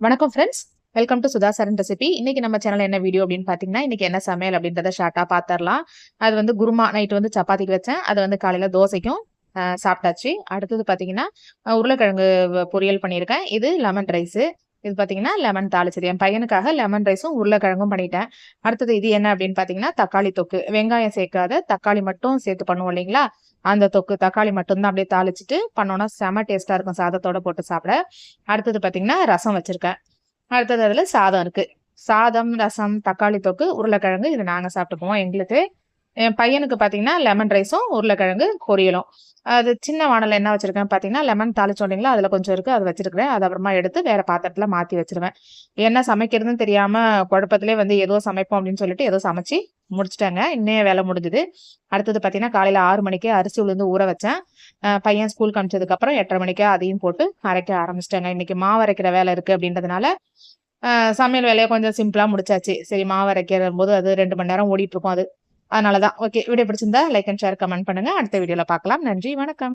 வணக்கம் friends welcome to Sudha Saran recipe இன்னைக்கு நம்ம சேனல் என்ன வீடியோ அப்படின்னு பார்த்தீங்கன்னா இன்னைக்கு என்ன சமையல் அப்படின்றத ஷார்ட்டாக பார்த்துடலாம் அது வந்து குருமா நைட்டு வந்து சப்பாத்திக்கு வச்சேன். அது வந்து காலையில் தோசைக்கும் சாப்பிட்டாச்சு. அடுத்தது பார்த்தீங்கன்னா உருளைக்கிழங்கு பொரியல் பண்ணியிருக்கேன். இது லெமன் ரைஸு இது பார்த்தீங்கன்னா லெமன் தாளிச்சது. என் பையனுக்காக லெமன் ரைஸும் உருளைக்கிழங்கும் பண்ணிட்டேன். அடுத்தது இது என்ன அப்படின்னு பார்த்தீங்கன்னா தக்காளி தொக்கு. வெங்காயம் சேர்க்காத தக்காளி மட்டும் சேர்த்து பண்ணுவோம் இல்லைங்களா? அந்த தொக்கு தக்காளி மட்டும்தான் அப்படியே தாளிச்சிட்டு பண்ணோன்னா செம டேஸ்ட்டாக இருக்கும். சாதத்தோட போட்டு சாப்பிட. அடுத்தது பார்த்தீங்கன்னா ரசம் வச்சுருக்கேன். அடுத்தது அதில் சாதம் இருக்கு. சாதம் ரசம் தக்காளி தொக்கு உருளைக்கிழங்கு இது நாங்கள் சாப்பிட்டுக்குவோம் எங்களுக்கு. என் பையனுக்கு பார்த்தீங்கன்னா லெமன் ரைஸும் உருளைக்கிழங்கு பொரியலும். அது சின்ன வானல் என்ன வச்சுருக்கேன் பார்த்தீங்கன்னா லெமன் தாளிச்சோம் இல்லைங்களா அதில் கொஞ்சம் இருக்குது அதை வச்சுருக்கிறேன். அது அப்புறமா எடுத்து வேறு பாத்திரத்தில் மாற்றி வச்சிருவேன். என்ன சமைக்கிறதுன்னு தெரியாமல் குழப்பத்திலே வந்து ஏதோ சமைப்போம் அப்படின்னு சொல்லிட்டு ஏதோ சமைச்சு முடிச்சிட்டாங்க. இன்னைய வேலை முடிஞ்சுது. அடுத்தது பார்த்தீங்கன்னா காலையில் ஆறு மணிக்கே அரிசி உளுந்து ஊற வச்சேன். பையன் ஸ்கூலுக்கு அனுப்பிச்சதுக்கப்புறம் எட்டரை மணிக்கே அதையும் போட்டு அரைக்க ஆரம்பிச்சிட்டாங்க. இன்னைக்கு மாவு அரைக்கிற வேலை இருக்குது அப்படின்றதுனால சமையல் வேலையை கொஞ்சம் சிம்பிளாக முடிச்சாச்சு. சரி மாவு அரைக்கிற போது அது ரெண்டு மணி நேரம் ஓடிட்டு இருக்கும். அது அதனால தான் ஓகே வீடியோ பிடிச்சிருந்தா லைக் அண்ட் ஷேர் கமெண்ட் பண்ணுங்க. அடுத்த வீடியோவில் பார்க்கலாம். நன்றி வணக்கம்.